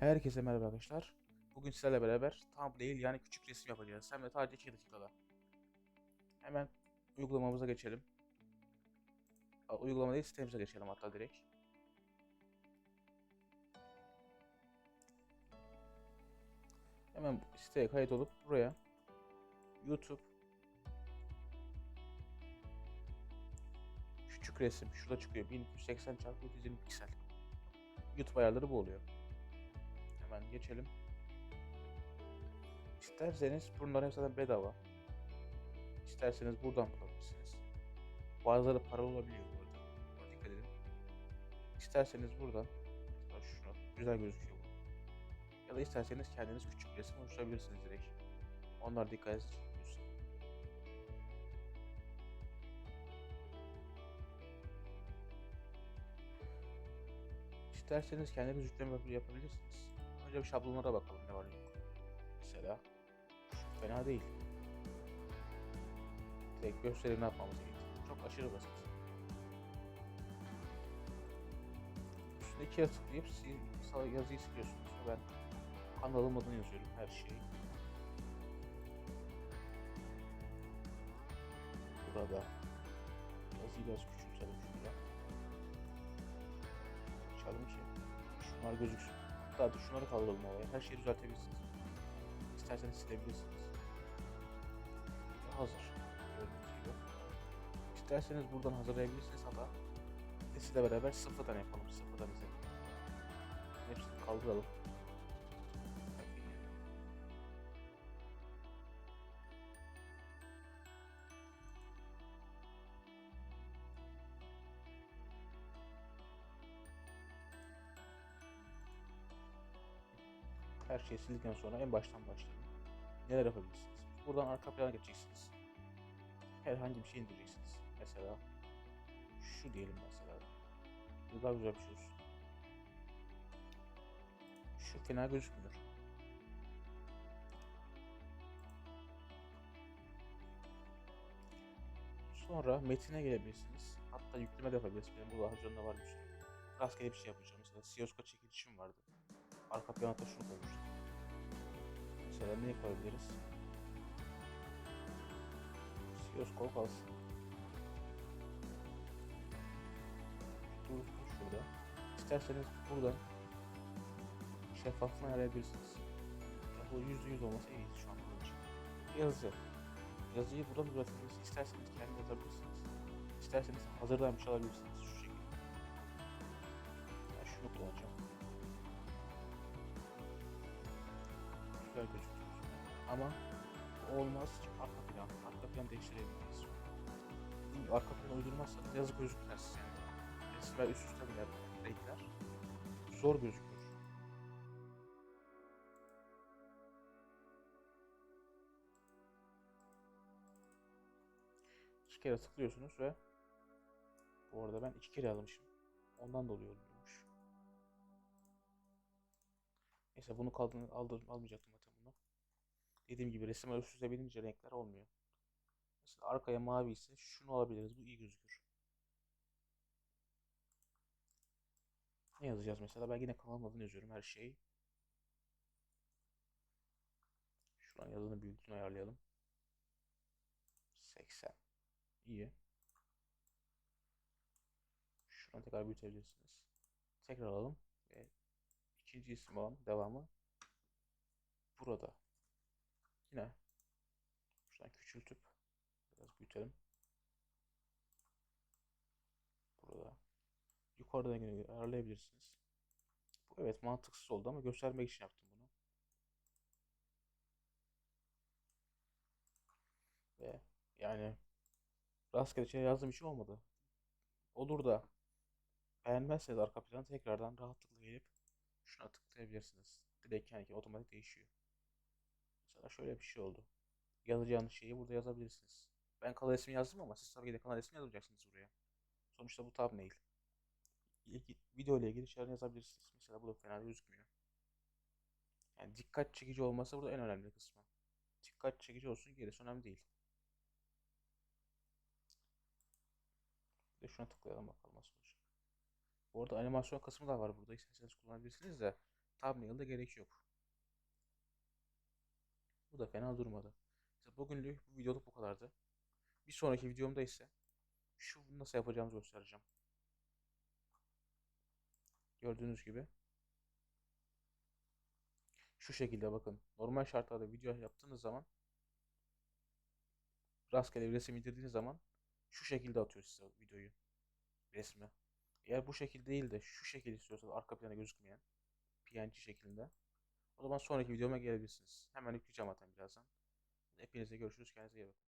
Herkese merhaba arkadaşlar. Bugün sizlerle beraber thumbnail yani küçük resim yapacağız. Hem de sadece 2 dakikada. Hemen uygulamamıza geçelim. Uygulama değil sitemize geçelim hatta direkt. Hemen siteye kayıt olup buraya YouTube küçük resim şurada çıkıyor 1280 x 320 piksel. YouTube ayarları bu oluyor. Hemen geçelim. İsterseniz bunlar hep zaten bedava. İsterseniz buradan bulabilirsiniz. Bazıları paralı olabiliyor bu arada. Dikkat edin. İsterseniz buradan mesela şunu güzel gözüküyor bu. Ya da isterseniz kendiniz küçük resim oluşturabilirsiniz direkt. Onlar dikkatinizi çekmiyorsa. İsterseniz kendiniz yükleme yap- yapabilirsiniz. Bir şablonlara bakalım ne var yok. Mesela fena değil. Direkt göstereyim yapmamız gerektiğini. Çok aşırı basit. Üstüne ikiye tıklayıp yazıyı siliyorsunuz. Ben kanalım adını yazıyorum her şeyi. Burada yazıyı biraz küçültelim şurada. Açalım ki şunlar gözüksün. Hatta dur şunları kaldıralım oraya. Her şeyi düzeltebilirsiniz. İsterseniz silebilirsiniz. Hazır. Gördüğünüz gibi. İsterseniz buradan hazırlayabilirsiniz hatta sizle beraber sıfırdan yapalım. Sıfırdan izleyelim. Hepsini kaldıralım. Her şeyi sildikten sonra en baştan başlayalım. Neler yapabilirsiniz? Buradan arka plana geçeceksiniz. Herhangi bir şey indireceksiniz. Mesela şu diyelim mesela. Bu daha güzel bir şey olsun. Şu fena gözükmüyor. Sonra metine gelebilirsiniz. Hatta yükleme de yapabilirsiniz. Benim burada harcında var bir şey. Rastgele bir şey yapacağım. Mesela Sioska çekilişim vardı. Arka plana da şunu koymuştum. Mesela ne koyabiliriz? Siyoskop kalsın. Dursun şurada. İsterseniz buradan şeffaflığını ayarlayabilirsiniz. Ya bu yüzde yüz olması iyisi şu an için. Yazı. Yazıyı buradan üretebilirsiniz. İsterseniz kendi yazabilirsiniz. İsterseniz hazırdan bir şey alabilirsiniz şu şekilde. Ben şunu kullanacağım. Gözüküyor. Ama olmaz çünkü arka plan. Arka plan değiştirebiliriz. Arka plan uydurmazsanız yazı gözükmez yani. Üst üste bile renkler. Zor gözüküyor. İki kere tıklıyorsunuz ve bu arada ben iki kere almışım. Ondan dolayı oluyormuş. Neyse bunu kaldığını aldır, almayacaktım. Dediğim gibi üste binince renkler olmuyor. Mesela arkaya mavi ise şunu alabiliriz. Bu iyi gözükür. Ne yazacağız mesela? Ben yine kanalın adını yazıyorum her şeyi. Şuradan yazının büyüklüğünü ayarlayalım. 80. İyi. Şuradan tekrar büyütebilirsiniz. Tekrar alalım. Ve ikinci isim olan devamı burada. Yine şuradan küçültüp biraz büyütelim. Burada. Yukarıdan yine ayarlayabilirsiniz. Bu evet mantıksız oldu ama göstermek için yaptım bunu. Ve yani rastgele şey yazdığım için olmadı. Olur da beğenmezseniz arka planı tekrardan rahatlıkla gelip şuna tıklayabilirsiniz. Direkt kendine otomatik değişiyor. Mesela şöyle bir şey oldu. Yazacağınız şeyi burada yazabilirsiniz. Ben kanal ismi yazdım ama siz tabii ki de kanal ismi yazacaksınız buraya. Sonuçta bu thumbnail. İlgi, video ile ilgili şeyler yazabilirsiniz. Mesela bu da fena gözükmüyor. Yani dikkat çekici olması burada en önemli kısmı. Dikkat çekici olsun gerisi önemli değil. Bir de şuna tıklayalım bakalım nasıl olacak. Bu arada animasyon kısmı da var burada. İsterseniz kullanabilirsiniz de Thumbnail'da gerek yok. Bu da fena durmadı. İşte bugünlük bu videoluk bu kadardı. Bir sonraki videomda ise şu nasıl yapacağımızı göstereceğim. Gördüğünüz gibi. Şu şekilde bakın. Normal şartlarda video yaptığınız zaman rastgele bir resim indirdiğiniz zaman şu şekilde atıyor size videoyu. Resmi. Eğer bu şekilde değil de şu şekilde istiyorsanız arka plana gözükmeyen PNG şeklinde o zaman sonraki videoma gelebilirsiniz. Hemen yükleyeceğim zaten birazdan. Hepinize görüşürüz. Kendinize iyi bakın.